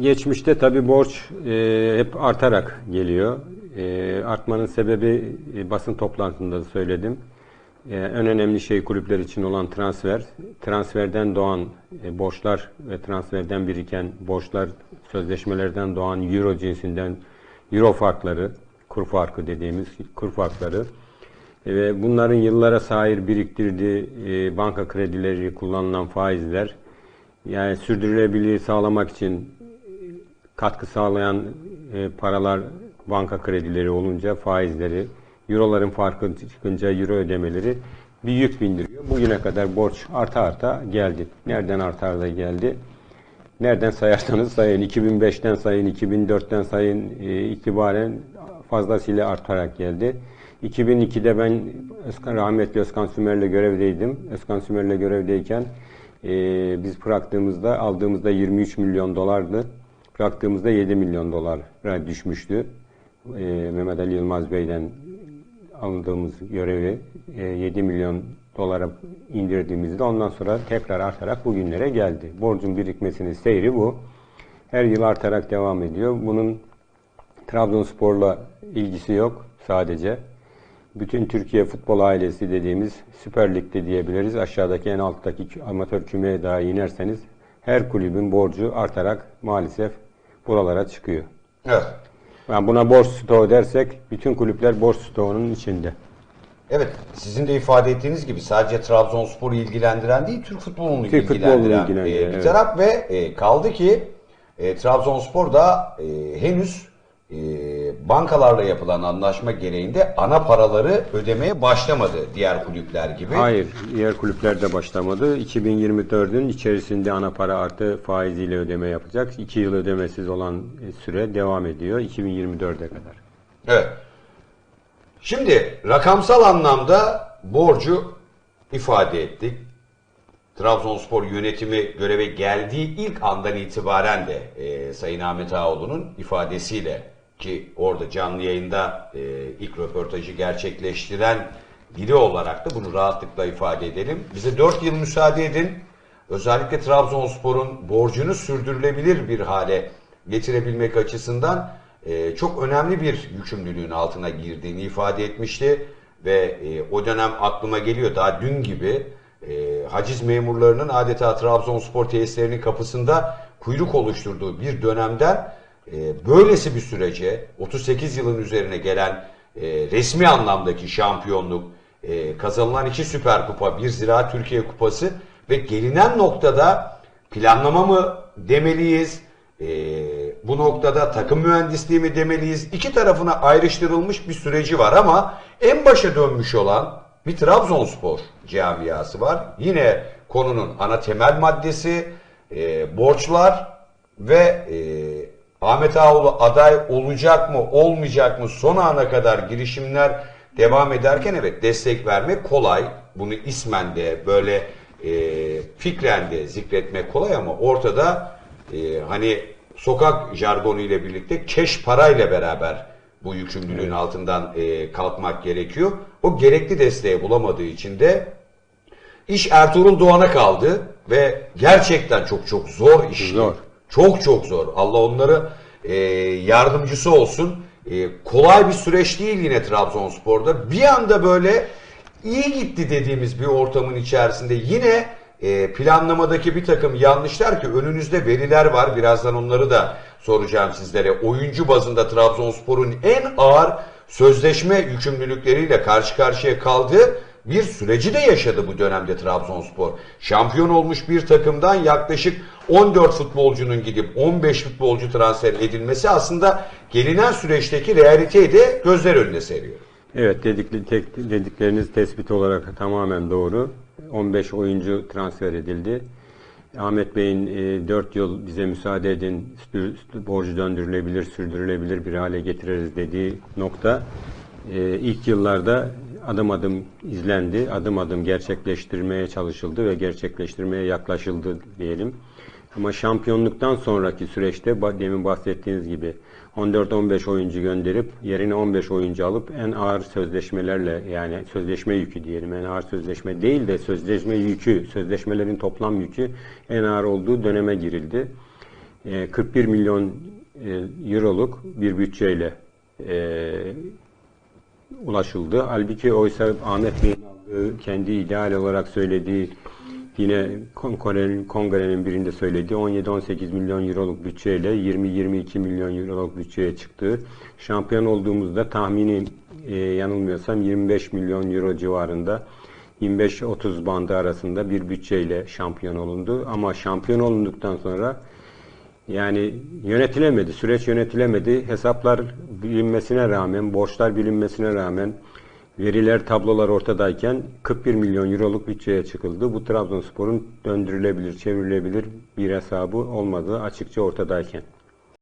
Geçmişte tabii borç e, hep artarak geliyor. E, artmanın sebebi e, basın toplantısında da söyledim. E, en önemli şey kulüpler için olan transfer. Transferden doğan e, borçlar ve transferden biriken borçlar, sözleşmelerden doğan euro cinsinden euro farkları, kur farkı dediğimiz kur farkları e, ve bunların yıllara sahip biriktirdiği e, banka kredileri, kullanılan faizler, yani sürdürülebilirliği sağlamak için katkı sağlayan e, paralar banka kredileri olunca faizleri, euroların farkı çıkınca euro ödemeleri bir yük bindiriyor. Bugüne kadar borç arta arta geldi. Nereden artar da geldi? Nereden sayarsanız sayın. 2005'ten sayın, 2004'ten sayın e, itibaren fazlasıyla artarak geldi. 2002'de ben Özkan, rahmetli Özkan Sümer'le görevdeydim. Özkan Sümer'le görevdeyken e, biz bıraktığımızda aldığımızda 23 milyon dolardı. Bıraktığımızda 7 milyon dolara düşmüştü. E, Mehmet Ali Yılmaz Bey'den aldığımız görevi e, 7 milyon dolara indirdiğimizde ondan sonra tekrar artarak bugünlere geldi. Borcun birikmesinin seyri bu. Her yıl artarak devam ediyor. Bunun Trabzonspor'la ilgisi yok sadece. Bütün Türkiye futbol ailesi dediğimiz Süper Lig'de diyebiliriz. Aşağıdaki en alttaki amatör kümeye daha inerseniz her kulübün borcu artarak maalesef buralara çıkıyor. Evet. Yani buna borç stoğu dersek bütün kulüpler borç stoğunun içinde. Evet, sizin de ifade ettiğiniz gibi sadece Trabzonspor'u ilgilendiren değil, Türk futbolunu Türk futbolunu ilgilendiren ilgilendiriyor, e, bir evet. taraf ve e, kaldı ki e, Trabzonspor da e, henüz e, bankalarla yapılan anlaşma gereğinde ana paraları ödemeye başlamadı diğer kulüpler gibi. Hayır, diğer kulüpler de başlamadı. 2024'ün içerisinde ana para artı faiziyle ödeme yapacak. 2 yıl ödemesiz olan süre devam ediyor 2024'e kadar. Evet. Şimdi rakamsal anlamda borcu ifade ettik. Trabzonspor yönetimi göreve geldiği ilk andan itibaren de e, Sayın Ahmet Ağoğlu'nun ifadesiyle ki orada canlı yayında e, ilk röportajı gerçekleştiren biri olarak da bunu rahatlıkla ifade edelim. Bize 4 yıl müsaade edin. Özellikle Trabzonspor'un borcunu sürdürülebilir bir hale getirebilmek açısından e, çok önemli bir yükümlülüğün altına girdiğini ifade etmişti ve e, o dönem aklıma geliyor daha dün gibi e, haciz memurlarının adeta Trabzonspor tesislerinin kapısında kuyruk oluşturduğu bir dönemden e, böylesi bir sürece 38 yılın üzerine gelen e, resmi anlamdaki şampiyonluk, e, kazanılan iki süper kupa, bir zira Türkiye kupası ve gelinen noktada planlama mı demeliyiz, e, bu noktada takım mühendisliği mi demeliyiz? İki tarafına ayrıştırılmış bir süreci var ama en başa dönmüş olan bir Trabzonspor camiası var. Yine konunun ana temel maddesi e, borçlar ve e, Ahmet Ağoğlu aday olacak mı olmayacak mı son ana kadar girişimler devam ederken evet destek vermek kolay. Bunu ismen de böyle e, fikren de zikretmek kolay ama ortada e, hani sokak jargonu ile birlikte keş parayla beraber bu yükümlülüğün altından e, kalkmak gerekiyor. O gerekli desteği bulamadığı için de iş Ertuğrul Doğan'a kaldı ve gerçekten çok çok zor iş. Zor. Çok çok zor. Allah onları e, yardımcısı olsun. E, kolay bir süreç değil yine Trabzonspor'da. Bir anda böyle iyi gitti dediğimiz bir ortamın içerisinde yine e, planlamadaki bir takım yanlışlar ki önünüzde veriler var. Birazdan onları da soracağım sizlere. Oyuncu bazında Trabzonspor'un en ağır sözleşme yükümlülükleriyle karşı karşıya kaldığı bir süreci de yaşadı bu dönemde Trabzonspor. Şampiyon olmuş bir takımdan yaklaşık 14 futbolcunun gidip 15 futbolcu transfer edilmesi aslında gelinen süreçteki realiteyi de gözler önüne seriyor. Evet dedikleriniz tespit olarak tamamen doğru. 15 oyuncu transfer edildi. Ahmet Bey'in e, 4 yıl bize müsaade edin, borcu döndürülebilir, sürdürülebilir bir hale getiririz dediği nokta e, ilk yıllarda adım adım izlendi, adım adım gerçekleştirmeye çalışıldı ve gerçekleştirmeye yaklaşıldı diyelim. Ama şampiyonluktan sonraki süreçte demin bahsettiğiniz gibi 14-15 oyuncu gönderip yerine 15 oyuncu alıp en ağır sözleşmelerle yani sözleşme yükü diyelim en ağır sözleşme değil de sözleşme yükü, sözleşmelerin toplam yükü en ağır olduğu döneme girildi. e, 41 milyon e, euroluk bir bütçeyle e, ulaşıldı. Halbuki oysa Ahmet Bey'in kendi ideal olarak söylediği yine kongrenin, kongrenin birinde söylediği 17-18 milyon euroluk bütçeyle 20-22 milyon euroluk bütçeye çıktı. Şampiyon olduğumuzda tahmini e, yanılmıyorsam 25 milyon euro civarında 25-30 bandı arasında bir bütçeyle şampiyon olundu. Ama şampiyon olunduktan sonra yani yönetilemedi, süreç yönetilemedi. Hesaplar bilinmesine rağmen, borçlar bilinmesine rağmen, veriler, tablolar ortadayken 41 milyon euroluk bütçeye çıkıldı. Bu Trabzonspor'un döndürülebilir, çevrilebilir bir hesabı olmadığı açıkça ortadayken.